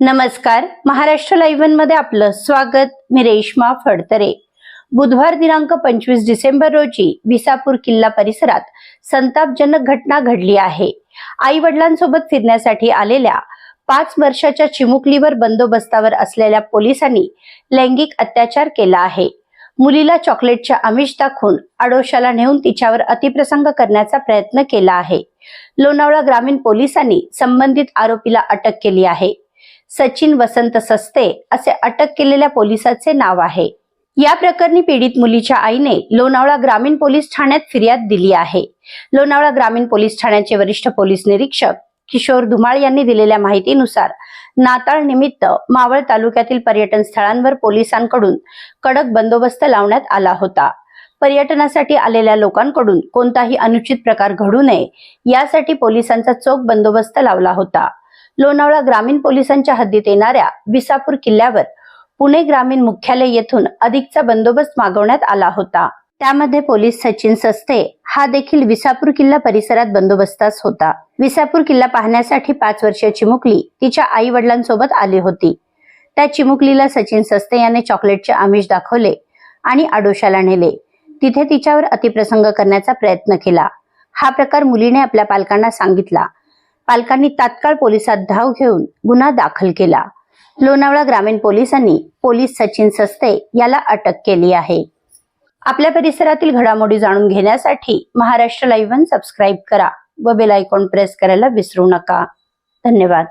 नमस्कार. महाराष्ट्र लाईव्हनमध्ये आपलं स्वागत. मी रेश्मा फडतरे. बुधवार दिनांक पंचवीस डिसेंबर रोजी विसापूर किल्ला परिसरात संतापजनक घटना घडली आहे. आई वडिलांसोबत फिरण्यासाठी आलेल्या पाच वर्षाच्या चिमुकलीवर बंदोबस्तावर असलेल्या पोलिसांनी लैंगिक अत्याचार केला आहे. मुलीला चॉकलेटचे आमिष दाखवून आडोशाला नेऊन तिच्यावर अतिप्रसंग करण्याचा प्रयत्न केला आहे. लोणावळा ग्रामीण पोलिसांनी संबंधित आरोपीला अटक केली आहे. सचिन वसंत सस्ते असे अटक केलेल्या पोलिसाचे नाव आहे. या प्रकरणी पीडित मुलीच्या आईने लोणावळा ग्रामीण पोलीस ठाण्यात फिर्याद दिली आहे. लोणावळा ग्रामीण पोलीस ठाण्याचे वरिष्ठ पोलीस निरीक्षक किशोर धुमाळ यांनी दिलेल्या माहितीनुसार नाताळ निमित्त मावळ तालुक्यातील पर्यटन स्थळांवर पोलिसांकडून कडक बंदोबस्त लावण्यात आला होता. पर्यटनासाठी आलेल्या लोकांकडून कोणताही अनुचित प्रकार घडू नये यासाठी पोलिसांचा चोख बंदोबस्त लावला होता. लोणावळा ग्रामीण पोलिसांच्या हद्दीत येणाऱ्या विसापूर किल्ल्यावर पुणे ग्रामीण मुख्यालय येथून अधिकचा बंदोबस्त मागवण्यात आला होता. त्यामध्ये पोलीस सचिन सस्ते हा देखील विसापूर किल्ला परिसरात बंदोबस्तास होता. विसापूर किल्ला पाहण्यासाठी पाच वर्षीय चिमुकली तिच्या आई वडिलांसोबत आली होती. त्या चिमुकलीला सचिन सस्ते याने चॉकलेटचे आमिष दाखवले आणि आडोशाला नेले. तिथे तिच्यावर अतिप्रसंग करण्याचा प्रयत्न केला. हा प्रकार मुलीने आपल्या पालकांना सांगितला. पालकांनी तात्काळ पोलिसात धाव घेऊन गुन्हा दाखल केला. लोणावळा ग्रामीण पोलिसांनी पोलीस सचिन सस्ते याला अटक केली आहे. आपल्या परिसरातील घडामोडी जाणून घेण्यासाठी महाराष्ट्र लाईव्ह सबस्क्राईब करा व बेल आयकॉन प्रेस करायला विसरू नका. धन्यवाद.